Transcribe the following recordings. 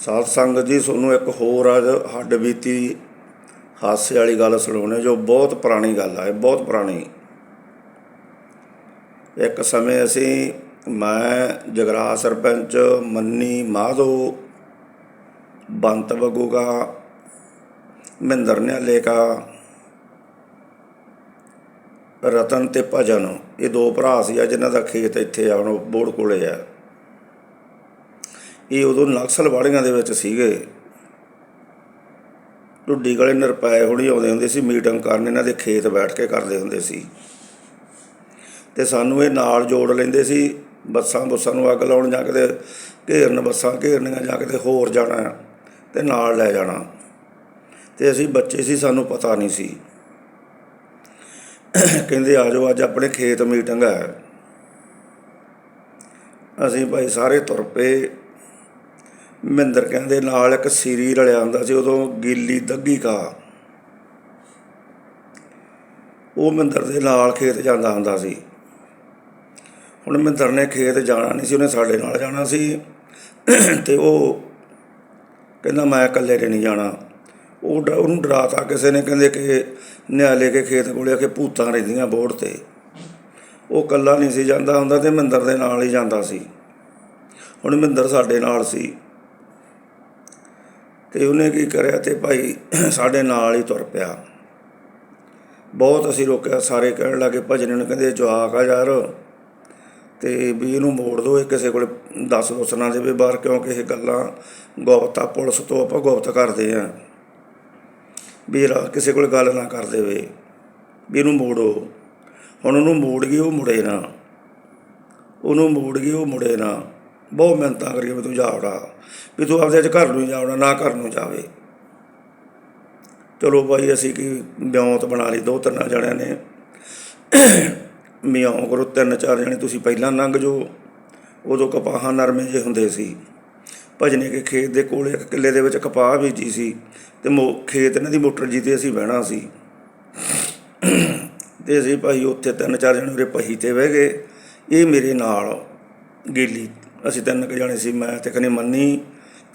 ਸਾਧ ਸੰਗਤ ਜੀ, ਤੁਹਾਨੂੰ ਇੱਕ ਹੋਰ ਅੱਜ ਹੱਡ ਬੀਤੀ ਹਾਸੇ ਵਾਲੀ ਗੱਲ ਸੁਣਾਉਣੇ, ਜੋ ਬਹੁਤ ਪੁਰਾਣੀ ਗੱਲ ਆ, ਇਹ ਬਹੁਤ ਪੁਰਾਣੀ। ਇੱਕ ਸਮੇਂ ਅਸੀਂ, ਮੈਂ ਜਗਰਾ ਸਰਪੰਚ ਮੰਨੀ ਮਾਧੋ, ਬੰਤ ਬਗੂਗਾ ਮਹਿੰਦਰ ਨਿਆਲੇ ਰਤਨ ਤੇ ਭਜਨ, ਇਹ ਦੋ ਭਰਾ ਸੀ, ਜਿਨ੍ਹਾਂ ਦਾ ਖੇਤ ਇੱਥੇ ਆ, ਹੁਣ ਬੋੜ ਕੋਲੇ ਆ। ਇਹ ਉਦੋਂ ਨਕਸਲ ਵਾੜੀਆਂ ਦੇ ਵਿੱਚ ਸੀਗੇ। ਢੁੱਡੀ ਗਲੇ ਨਿਰਪਾਏ ਹੁਣੀ ਆਉਂਦੇ ਹੁੰਦੇ ਸੀ, ਮੀਟਿੰਗ ਕਰਨ ਇਹਨਾਂ ਦੇ ਖੇਤ ਬੈਠ ਕੇ ਕਰਦੇ ਹੁੰਦੇ ਸੀ। ਤੇ ਸਾਨੂੰ ਇਹ ਨਾਲ ਜੋੜ ਲੈਂਦੇ ਸੀ, ਬੱਸਾਂ ਬੁੱਸਾਂ ਨੂੰ ਅੱਗ ਲਾਉਣ ਜਾਂ ਕਿਤੇ ਘੇਰਨ ਬੱਸਾਂ ਘੇਰਨੀਆਂ ਜਾਂ ਕਿਤੇ ਹੋਰ ਜਾਣਾ ਤੇ ਨਾਲ ਲੈ ਜਾਣਾ। ਤੇ ਅਸੀਂ ਬੱਚੇ ਸੀ, ਸਾਨੂੰ ਪਤਾ ਨਹੀਂ ਸੀ। ਕਹਿੰਦੇ ਆ ਜਾਓ, ਅੱਜ ਆਪਣੇ ਖੇਤ ਮੀਟਿੰਗ ਹੈ। ਅਸੀਂ ਭਾਈ ਸਾਰੇ ਤੁਰ ਪਏ। ਮਹਿੰਦਰ ਕਹਿੰਦੇ, ਨਾਲ ਇੱਕ ਸੀਰੀ ਰਲਿਆ ਹੁੰਦਾ ਸੀ, ਉਦੋਂ ਗਿੱਲੀ ਦੱਗੀ ਕਾ। ਉਹ ਮਹਿੰਦਰ ਦੇ ਨਾਲ ਖੇਤ ਜਾਂਦਾ ਹੁੰਦਾ ਸੀ। ਹੁਣ ਮਹਿੰਦਰ ਨੇ ਖੇਤ ਜਾਣਾ ਨਹੀਂ ਸੀ, ਉਹਨੇ ਸਾਡੇ ਨਾਲ ਜਾਣਾ ਸੀ। ਤੇ ਉਹ ਕਹਿੰਦਾ, ਮੈਂ ਇਕੱਲੇ ਨੇ ਨਹੀਂ ਜਾਣਾ। ਉਹ ਡ- ਉਹਨੂੰ ਡਰਾਤਾ ਕਿਸੇ ਨੇ, ਕਹਿੰਦੇ ਕਿ ਨਿਆਲੇ ਕੇ ਖੇਤ ਕੋਲੇ ਆ ਕੇ ਭੂਤਾਂ ਰਹਿੰਦੀਆਂ ਬੋੜ ਤੇ। ਉਹ ਇਕੱਲਾ ਨਹੀਂ ਸੀ ਜਾਂਦਾ ਹੁੰਦਾ ਤੇ ਮਹਿੰਦਰ ਦੇ ਨਾਲ ਹੀ ਜਾਂਦਾ ਸੀ। ਹੁਣ ਮਹਿੰਦਰ ਸਾਡੇ ਨਾਲ ਸੀ। ਤੇ ਉਹਨੇ ਕੀ ਕਰਿਆ ਤੇ ਭਾਈ ਸਾਡੇ ਨਾਲ ਹੀ ਤੁਰ ਪਿਆ। ਬਹੁਤ ਅਸੀਂ ਰੋਕਿਆ, ਸਾਰੇ ਕਹਿਣ ਲੱਗੇ, ਭਜਨ ਨੂੰ ਕਹਿੰਦੇ, ਜਵਾਕ ਆ ਯਾਰ। ਤੇ ਵੀ ਇਹਨੂੰ ਮੋੜ ਦਿਓ ਇਹ ਕਿਸੇ ਕੋਲ ਦੱਸ ਦੁੱਸ ਨਾ ਦੇਵੇ ਬਾਹਰ, ਕਿਉਂਕਿ ਇਹ ਗੱਲਾਂ ਗੁਪਤਾ ਪੁਲਿਸ ਤੋਂ ਆਪਾਂ ਗੁਪਤ ਕਰਦੇ ਆ ਵੀ ਰਾ ਕਿਸੇ ਕੋਲ ਗੱਲ ਨਾ ਕਰ ਦੇਵੇ। ਵੀ ਇਹਨੂੰ ਮੋੜੋ। ਹੁਣ ਉਹਨੂੰ ਮੋੜ ਗਏ ਉਹ ਮੁੜੇ ਨਾ। ਉਹਨੂੰ ਮੋੜ ਗਏ ਉਹ ਮੁੜੇ ਨਾ। ਬਹੁਤ ਮਿਹਨਤਾਂ ਕਰੀਏ ਵੀ ਤੂੰ ਜਾ ਜਾਵੜਾ ਵੀ ਤੂੰ ਆਪਦੇ ਅੱਜ ਘਰ ਨੂੰ ਹੀ ਜਾਵੜਾ ਨਾ ਘਰ ਨੂੰ ਜਾਵੇ। ਚਲੋ ਭਾਈ, ਅਸੀਂ ਕੀ ਬਿਉਂਤ ਬਣਾ ਲਈ, ਦੋ ਤਿੰਨ ਜਣਿਆਂ ਨੇ। ਮਿਆਉਂ ਕਰੋ, ਤਿੰਨ ਚਾਰ ਜਣੇ, ਤੁਸੀਂ ਪਹਿਲਾਂ ਲੰਘ ਜੋ ਉਦੋਂ ਕਪਾਹਾਂ ਨਰਮੇ ਜੇ ਹੁੰਦੇ ਸੀ। ਭਜਨੇ ਕੇ ਖੇਤ ਦੇ ਕੋਲੇ ਇੱਕ ਕਿੱਲੇ ਦੇ ਵਿੱਚ ਕਪਾਹ ਬੀਜੀ ਸੀ ਤੇ ਮੋ ਖੇਤ ਇਹਨਾਂ ਦੀ ਮੋਟਰ ਜੀ ਤੇ ਅਸੀਂ ਬਹਿਣਾ ਸੀ। ਤੇ ਅਸੀਂ ਭਾਈ ਉੱਥੇ ਤਿੰਨ ਚਾਰ ਜਣੇ ਉਰੇ ਪਹੀ ਤੇ ਬਹਿ ਗਏ। ਇਹ ਮੇਰੇ ਨਾਲ ਗੇਲੀ ਅਸੀਂ ਤਿੰਨ ਕੁ ਜਾਣੇ ਸੀ, ਮੈਂ ਤੇ ਕਨੇ ਮੰਨੀ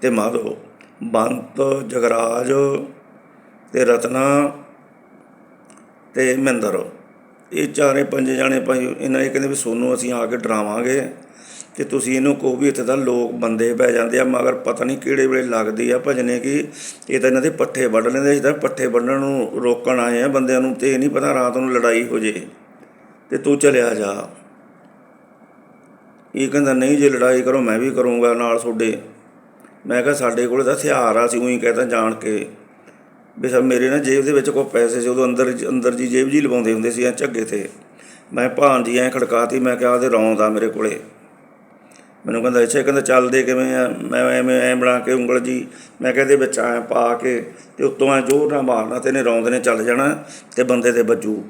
ਤੇ ਮਾਧੋ, ਬੰਤ, ਜਗਰਾਜ ਤੇ ਰਤਨਾ ਤੇ ਮਹਿੰਦਰ। ਇਹ ਚਾਰੇ ਪੰਜ ਜਾਣੇ ਭਾਈ, ਇਹਨਾਂ ਇਹ ਕਹਿੰਦੇ ਵੀ ਸੋਨੂੰ ਅਸੀਂ ਆ ਕੇ ਡਰਾਵਾਂਗੇ ਕਿ ਤੁਸੀਂ ਇਹਨੂੰ ਕਹੋ ਵੀ ਇੱਥੇ ਤਾਂ ਲੋਕ ਬੰਦੇ ਪੈ ਜਾਂਦੇ ਆ, ਮਗਰ ਪਤਾ ਨਹੀਂ ਕਿਹੜੇ ਵੇਲੇ ਲੱਗਦੀ ਆ, ਭਜਨੇ ਕਿ, ਇਹ ਤਾਂ ਇਹਨਾਂ ਦੇ ਪੱਠੇ ਵੱਢ ਲੈਂਦੇ ਅਸੀਂ ਤਾਂ ਪੱਠੇ ਵੱਢਣ ਨੂੰ ਰੋਕਣ ਆਏ ਆ ਬੰਦਿਆਂ ਨੂੰ ਤੇ ਇਹ ਨਹੀਂ ਪਤਾ ਰਾਤ ਨੂੰ ਲੜਾਈ ਹੋ ਜੇ ਤੇ ਤੂੰ ਚਲਿਆ ਜਾ। ਇਹ ਕਹਿੰਦਾ, ਨਹੀਂ, ਜੇ ਲੜਾਈ ਕਰੋ, ਮੈਂ ਵੀ ਕਰੂੰਗਾ ਨਾਲ ਤੁਹਾਡੇ। ਮੈਂ ਕਿਹਾ, ਸਾਡੇ ਕੋਲ ਤਾਂ ਹਥਿਆਰ ਆ ਸੀ ਉਹੀ ਕਹਿੰਦਾ ਜਾਣ ਕੇ। ਵੀ ਸਭ ਮੇਰੇ ਨਾ ਜੇਬ ਦੇ ਵਿੱਚ ਕੋਈ ਪੈਸੇ ਸੀ, ਉਦੋਂ ਅੰਦਰ ਅੰਦਰ ਜੀ ਜੇਬ ਜੀ ਲਵਾਉਂਦੇ ਹੁੰਦੇ ਸੀ, ਐ ਝੱਗੇ ਤੇ। ਮੈਂ ਭਾਣ ਜੀ ਐ ਖੜਕਾਤੀ, ਮੈਂ ਕਿਹਾ ਉਹਦੇ ਰੌਂਦ ਆ ਮੇਰੇ ਕੋਲੇ। ਮੈਨੂੰ ਕਹਿੰਦਾ, ਅੱਛਾ ਕਹਿੰਦਾ ਚੱਲਦੇ ਕਿਵੇਂ ਆ? ਮੈਂ ਐਵੇਂ, ਐ ਬਣਾ ਕੇ ਉਂਗਲ ਜੀ, ਮੈਂ ਕਹਿੰਦੇ ਵਿੱਚ ਐ ਪਾ ਕੇ ਤੇ ਉੱਤੋਂ ਐ ਜ਼ੋਰ ਨਾਲ ਮਾਰਨਾ ਤੇ ਇਹਨੇ ਰੌਂਦ ਨੇ ਚੱਲ ਜਾਣਾ ਤੇ ਬੰਦੇ ਤੇ ਵੱਜੂ।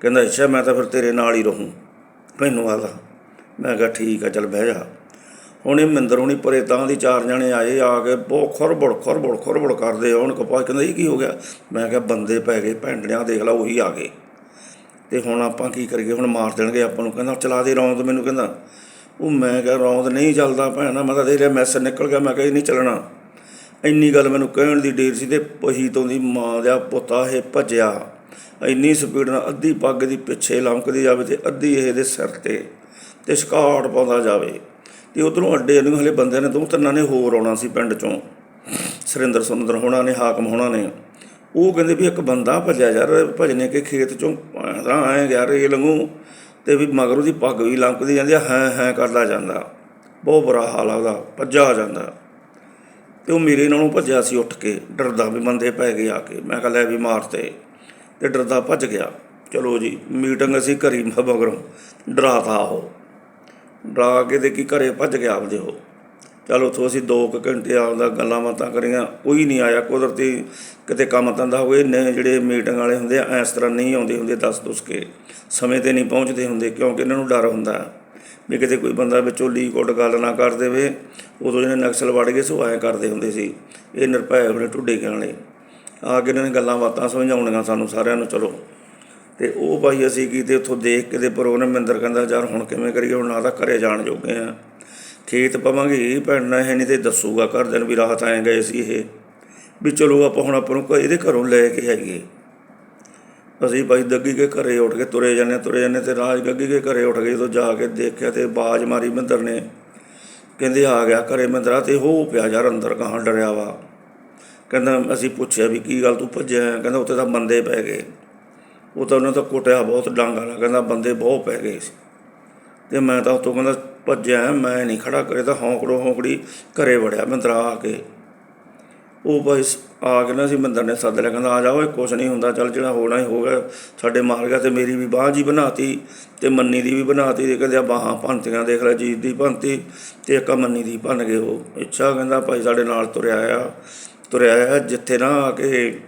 ਕਹਿੰਦਾ, ਅੱਛਾ, ਮੈਂ ਤਾਂ ਫਿਰ ਤੇਰੇ ਨਾਲ ਹੀ ਰਹੂੰ। ਮੈਨੂੰ ਆਦਾ ਮੈਂ ਕਿਹਾ ਠੀਕ ਆ, ਚੱਲ ਬਹਿ ਜਾ। ਹੁਣ ਇਹ ਮਿੰਦਰ ਹੁਣੀ ਪਰੇ ਤਾਂ ਦੀ ਚਾਰ ਜਣੇ ਆਏ, ਆ ਕੇ ਬਹੁਤ ਖੁਰਬੜ ਖੁਰਬੜ ਖੁਰਬੜ ਕਰਦੇ ਆ। ਹੁਣ ਕਪਾਹ ਕਹਿੰਦਾ ਇਹ ਕੀ ਹੋ ਗਿਆ? ਮੈਂ ਕਿਹਾ ਬੰਦੇ ਪੈ ਗਏ ਭੈਂਡੜਿਆਂ ਦੇਖ ਲਾ, ਉਹੀ ਆ ਗਏ। ਤੇ ਹੁਣ ਆਪਾਂ ਕੀ ਕਰੀਏ? ਹੁਣ ਮਾਰ ਦੇਣਗੇ ਆਪਾਂ ਨੂੰ। ਕਹਿੰਦਾ, ਚਲਾ ਦੇ ਰੌਂਦ ਮੈਨੂੰ, ਕਹਿੰਦਾ। ਉਹ ਮੈਂ ਕਿਹਾ, ਰੌਂਦ ਨਹੀਂ ਚੱਲਦਾ ਭੈਣਾ, ਮੈਂ ਤਾਂ ਦੇ ਲਿਆ ਮੈਸੇਜ ਨਿਕਲ ਗਿਆ, ਮੈਂ ਕਿਹਾ ਇਹ ਨਹੀਂ ਚੱਲਣਾ। ਇੰਨੀ ਗੱਲ ਮੈਨੂੰ ਕਹਿਣ ਦੀ ਡੇਰ ਸੀ ਤੇ ਪਹੀ ਤੋਂ ਦੀ ਮਾਂ ਦਾ ਪੁੱਤਾ ਇਹ ਭੱਜਿਆ। ਇੰਨੀ ਸਪੀਡ ਨਾਲ ਅੱਧੀ ਪੱਗ ਦੀ ਪਿੱਛੇ ਲੰਕਦੀ ਜਾਵੇ ਤੇ ਅੱਧੀ ਇਹਦੇ ਸਿਰ ਤੇ। ਤੇ ਸਕਾਟ ਪਾਉਂਦਾ ਜਾਵੇ। ਤੇ ਉਧਰੋਂ ਅੱਡੇ ਨੂੰ ਹਲੇ ਬੰਦਿਆਂ ਨੇ ਦੋ ਤਿੰਨਾਂ ਨੇ ਹੋਰ ਆਉਣਾ ਸੀ ਪਿੰਡ ਚੋਂ। ਸਰਿੰਦਰ ਸੁੰਦਰ ਹੋਣਾ ਨੇ, ਹਾਕਮ ਹੋਣਾ ਨੇ। ਉਹ ਕਹਿੰਦੇ ਵੀ ਇੱਕ ਬੰਦਾ ਭੱਜਿਆ ਯਾਰ ਭਜਨੇ ਕੇ ਖੇਤ ਚੋਂ ਤਾਂ ਆਏ ਗਿਆ ਰੇ ਲੰਗੂ ਤੇ ਵੀ ਮਗਰ ਉਹਦੀ ਪੱਗ ਵੀ ਲੰਕਦੀ ਜਾਂਦੀ ਆ, ਹੈ ਹੈ ਕਰਦਾ ਜਾਂਦਾ। ਬਹੁਤ ਬੁਰਾ ਹਾਲ ਆ ਉਹਦਾ ਭੱਜਾ ਜਾਂਦਾ। ਤੇ ਉਹ ਮੇਰੇ ਨਾਲੋਂ ਭੱਜਿਆ ਸੀ ਉੱਠ ਕੇ, ਡਰਦਾ ਵੀ ਬੰਦੇ ਪੈ ਗਏ ਆ ਕੇ। ਮੈਂ ਕਿਹਾ ਲੈ ਵੀ ਮਾਰਤੇ ਤੇ ਡਰਦਾ ਭੱਜ ਗਿਆ। ਚਲੋ ਜੀ, ਮੀਟਿੰਗ ਅਸੀਂ ਕਰੀ ਮਗਰੋਂ, ਡਰਾਤਾ ਉਹ। ਡਰਾ ਕੇ ਦੇ ਕੀ ਘਰੇ ਭੱਜ ਗਿਆ ਆਪਦੇ ਉਹ ਚਲ ਉੱਥੋਂ ਅਸੀਂ 2 ਘੰਟੇ ਆਪਦਾ ਗੱਲਾਂ ਬਾਤਾਂ ਕਰੀਆਂ, ਕੋਈ ਨਹੀਂ ਆਇਆ। ਕੁਦਰਤੀ ਕਿਤੇ ਕੰਮ ਧੰਦਾ ਹੋਵੇ ਨੇ ਜਿਹੜੇ ਮੀਟਿੰਗ ਵਾਲੇ ਹੁੰਦੇ ਆ ਇਸ ਤਰ੍ਹਾਂ ਨਹੀਂ ਆਉਂਦੇ ਹੁੰਦੇ ਦੱਸ ਦੁੱਸ ਕੇ। ਸਮੇਂ ਤੇ ਨਹੀਂ ਪਹੁੰਚਦੇ ਹੁੰਦੇ, ਕਿਉਂਕਿ ਇਹਨਾਂ ਨੂੰ ਡਰ ਹੁੰਦਾ। ਵੀ ਕਿਤੇ ਕੋਈ ਬੰਦਾ ਵਿੱਚੋਂ ਲੀਕ ਆਊਟ ਗੱਲ ਨਾ ਕਰ ਦੇਵੇ, ਉਦੋਂ ਜਿਹੜੇ ਨਕਸਲ ਵੜ ਗਏ, ਸੋ ਐਂ ਕਰਦੇ ਹੁੰਦੇ ਸੀ। ਇਹ ਨਿਰਭੈ ਹੋਣੇ ਟੁੱਡੇ ਕੇ ਵਾਲੇ ਆ ਕੇ ਇਹਨਾਂ ਨੇ ਗੱਲਾਂ ਬਾਤਾਂ ਸਮਝਾਉਣੀਆਂ ਸਾਨੂੰ ਸਾਰਿਆਂ ਨੂੰ, ਚਲੋ। ਤੇ ਉਹ ਭਾਈ ਅਸੀਂ ਕੀਤੇ ਉੱਥੋਂ ਦੇਖ ਕੇ ਤੇ ਪ੍ਰੋਗਰਾਮ ਮਿੰਦਰ ਕਹਿੰਦਾ ਯਾਰ ਹੁਣ ਕਿਵੇਂ ਕਰੀਏ? ਹੁਣ ਨਾ ਤਾਂ ਘਰੇ ਜਾਣ ਜੋਗੇ ਆ। ਖੇਤ ਪਵਾਂਗੇ ਭੈਣਾਂ, ਇਹ ਨਹੀਂ ਤੇ ਦੱਸੂਗਾ ਘਰਦਿਆਂ ਦਿਨ ਵੀ ਰਾਤ ਆਏ ਗਏ ਸੀ ਇਹ। ਵੀ ਚਲੋ ਆਪਾਂ ਹੁਣ ਆਪਾਂ ਨੂੰ ਇਹਦੇ ਘਰੋਂ ਲੈ ਕੇ ਆਈਏ। ਅਸੀਂ ਭਾਈ ਦੱਗੀ ਕੇ ਘਰੇ ਉੱਠ ਕੇ ਤੁਰੇ ਜਾਂਦੇ ਤੁਰੇ ਜਾਂਦੇ ਤੇ ਰਾਜ ਗੱਗੀ ਕੇ ਘਰੇ ਉੱਠ ਗਏ ਜਦੋਂ ਜਾ ਕੇ ਦੇਖਿਆ ਤੇ ਬਾਜ ਮਾਰੀ ਮਿੰਦਰ ਨੇ। ਕਹਿੰਦੇ, ਆ ਗਿਆ ਘਰੇ ਮਿੰਦਰਾ ਤੇ ਹੋ ਪਿਆ ਯਾਰ ਅੰਦਰ ਕਹਾਂ ਡਰਿਆ ਵਾ। ਕਹਿੰਦਾ, ਅਸੀਂ ਪੁੱਛਿਆ ਵੀ ਕੀ ਗੱਲ ਤੂੰ ਭੱਜਿਆ? ਕਹਿੰਦਾ, ਉੱਥੇ ਤਾਂ ਬੰਦੇ ਪੈ ਗਏ। ਉਹ ਤਾਂ ਉਹਨੇ ਤਾਂ ਕੁੱਟਿਆ ਬਹੁਤ ਡਾਂਗਾ ਨਾਲ ਕਹਿੰਦਾ ਬੰਦੇ ਬਹੁਤ ਪੈ ਗਏ ਸੀ। ਤੇ ਮੈਂ ਤਾਂ ਉੱਥੋਂ ਕਹਿੰਦਾ, ਭੱਜਿਆ, ਮੈਂ ਨਹੀਂ ਖੜਾ ਕਰੇ ਤਾਂ ਹੌਂਕੜੋ ਹੌਂਕੜੀ ਘਰੇ ਵੜਿਆ ਮਿੰਦਰਾ ਆ ਕੇ। ਉਹ ਭਾਈ ਸ- ਆ ਕੇ ਨਾ ਸੀ ਮੰਦਰ ਨੇ ਸੱਦ ਲਿਆ, ਕਹਿੰਦਾ, ਆ ਜਾਓ ਓਏ ਕੁਛ ਨਹੀਂ ਹੁੰਦਾ, ਚੱਲ ਜਿਹੜਾ ਹੋਣਾ ਹੀ ਹੋ ਗਿਆ, ਸਾਡੇ ਮਾਰ ਗਿਆ ਤੇ ਮੇਰੀ ਵੀ ਬਾਂਹ ਜੀ ਬਣਾਤੀ ਤੇ ਮੰਨੀ ਦੀ ਵੀ ਬਣਾਤੀ ਤੇ ਕਹਿੰਦੇ ਆ ਬਾਹਾਂ ਭੰਨਤੀਆਂ, ਦੇਖ ਲੈ, ਜੀਤ ਦੀ ਭੰਨਤੀ ਤੇ ਇੱਕ ਮੰਨੀ ਦੀ ਭੰਨ ਗਏ ਉਹ। ਇੱਛਾ, ਕਹਿੰਦਾ, ਭਾਈ, ਸਾਡੇ ਨਾਲ ਤੁਰਿਆ ਆ ਤੁਰਿਆ ਆ, ਜਿੱਥੇ ਨਾ ਆ ਕੇ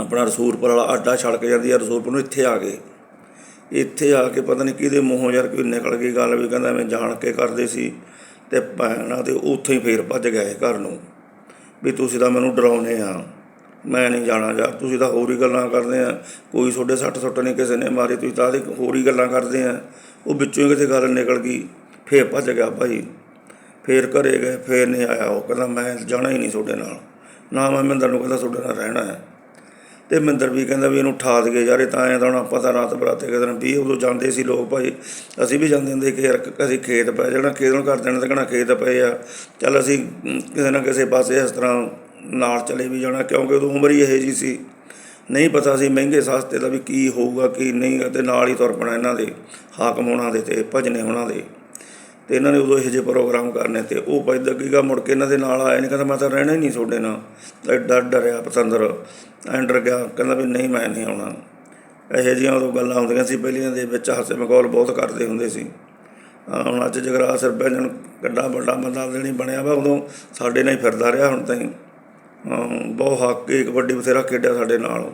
ਆਪਣਾ ਰਸੂਲਪੁਰ ਵਾਲਾ ਅੱਡਾ ਛੱਡ ਕੇ ਜਾਂਦੀ ਆ, ਰਸੂਲਪੁਰ ਨੂੰ ਇੱਥੇ ਆ ਗਏ ਇੱਥੇ ਆ ਕੇ ਪਤਾ ਨਹੀਂ ਕਿਹਦੇ ਮੂੰਹੋਂ ਯਾਰ ਕੋਈ ਨਿਕਲ ਗਈ ਗੱਲ ਵੀ, ਕਹਿੰਦਾ ਮੈਂ ਜਾਣ ਕੇ ਕਰਦੇ ਸੀ ਤੇ ਭੈਣਾ ਤੇ ਉੱਥੇ ਹੀ ਫੇਰ ਭੱਜ ਗਏ ਘਰ ਨੂੰ। ਵੀ ਤੁਸੀਂ ਤਾਂ ਮੈਨੂੰ ਡਰਾਉਨੇ ਆ, ਮੈਂ ਨਹੀਂ ਜਾਣਾ ਯਾਰ, ਤੁਸੀਂ ਤਾਂ ਹੋਰ ਹੀ ਗੱਲਾਂ ਕਰਦੇ ਆ। ਕੋਈ ਤੁਹਾਡੇ ਸੱਟ ਸੁੱਟ ਨਹੀਂ ਕਿਸੇ ਨੇ ਮਾਰੀ, ਤੁਸੀਂ ਤਾਂ ਉਹਦੀ ਹੋਰ ਹੀ ਗੱਲਾਂ ਕਰਦੇ ਆ। ਉਹ ਵਿੱਚੋਂ ਹੀ ਕਿਤੇ ਗੱਲ ਨਿਕਲ ਗਈ, ਫੇਰ ਭੱਜ ਗਿਆ ਭਾਈ। ਫੇਰ ਘਰੇ ਗਏ, ਫੇਰ ਨਹੀਂ ਆਇਆ ਉਹ, ਕਹਿੰਦਾ ਮੈਂ ਜਾਣਾ ਹੀ ਨਹੀਂ ਤੁਹਾਡੇ ਨਾਲ। ਨਾ ਮੈਂ ਮਹਿੰਦਰ ਨੂੰ ਕਹਿੰਦਾ ਤੁਹਾਡੇ ਨਾਲ ਰਹਿਣਾ ਹੈ। ਤੇ ਮਹਿੰਦਰ ਵੀ ਕਹਿੰਦਾ ਵੀ ਇਹਨੂੰ ਠਾ ਦਈਏ ਯਾਰ, ਇਹ ਤਾਂ ਐਂ ਤਾਂ ਹੁਣ ਆਪਾਂ ਤਾਂ ਰਾਤ ਬਰਾਤੇ ਕਿਸੇ ਦਿਨ ਵੀ ਉਦੋਂ ਜਾਂਦੇ ਸੀ ਲੋਕ ਭਾਈ। ਅਸੀਂ ਵੀ ਜਾਂਦੇ ਹੁੰਦੇ ਕਿ ਯਾਰ ਅਸੀਂ ਖੇਤ ਪੈ ਜਾਣਾ ਖੇਤ ਨੂੰ ਕਰ ਦੇਣਾ ਤਾਂ ਕਹਣਾ ਖੇਤ ਪਏ ਆ। ਚੱਲ ਅਸੀਂ ਕਿਸੇ ਨਾ ਕਿਸੇ ਪਾਸੇ ਇਸ ਤਰ੍ਹਾਂ ਨਾਲ ਚਲੇ ਵੀ ਜਾਣਾ, ਕਿਉਂਕਿ ਉਦੋਂ ਉਮਰ ਹੀ ਇਹੋ ਜੀ ਸੀ। ਨਹੀਂ ਪਤਾ ਸੀ ਮਹਿੰਗੇ ਸਸਤੇ ਦਾ ਵੀ ਕੀ ਹੋਊਗਾ, ਕੀ ਨਹੀਂ, ਅਤੇ ਨਾਲ ਹੀ ਤੁਰ ਪੈਣਾ ਇਹਨਾਂ ਦੇ, ਹਾਕਮ ਹੋਣਾ ਦੇ ਤੇ, ਭਜਨੇ ਹੋਣਾ ਦੇ। ਤੇ ਇਹਨਾਂ ਨੇ ਉਦੋਂ ਇਹੋ ਜਿਹੇ ਪ੍ਰੋਗਰਾਮ ਕਰਨੇ ਤੇ ਉਹ ਭਾਈ ਦੱਗੀਗਾ ਮੁੜ ਕੇ ਇਹਨਾਂ ਦੇ ਨਾਲ ਆਇਆ ਨਹੀਂ ਕਹਿੰਦਾ ਮੈਂ ਤਾਂ ਰਹਿਣਾ ਹੀ ਨਹੀਂ ਤੁਹਾਡੇ ਨਾਲ। ਐਡਾ ਡਰਿਆ ਪਤੰਦਰ ਐਂਡਰ ਗਿਆ, ਕਹਿੰਦਾ ਵੀ ਨਹੀਂ ਮੈਂ ਨਹੀਂ ਆਉਣਾ। ਇਹੋ ਜਿਹੀਆਂ ਉਦੋਂ ਗੱਲਾਂ ਹੁੰਦੀਆਂ ਸੀ, ਪਹਿਲੀਆਂ ਦੇ ਵਿੱਚ ਹਾਸੇ ਮਕੌਲ ਬਹੁਤ ਕਰਦੇ ਹੁੰਦੇ ਸੀ। ਹੁਣ ਅੱਜ ਜਗਰਾ ਸਰਪੰਚ ਕੱਡਾ ਵੱਡਾ ਬੰਦਾ ਨਹੀਂ ਬਣਿਆ ਵਾ, ਉਦੋਂ ਸਾਡੇ ਨਾਲ ਹੀ ਫਿਰਦਾ ਰਿਹਾ ਹੁਣ ਤਾਈਂ। ਹਾਂ, ਬਹੁਤ ਹਾਕੀ, ਕਬੱਡੀ ਬਥੇਰਾ ਖੇਡਿਆ ਸਾਡੇ ਨਾਲ।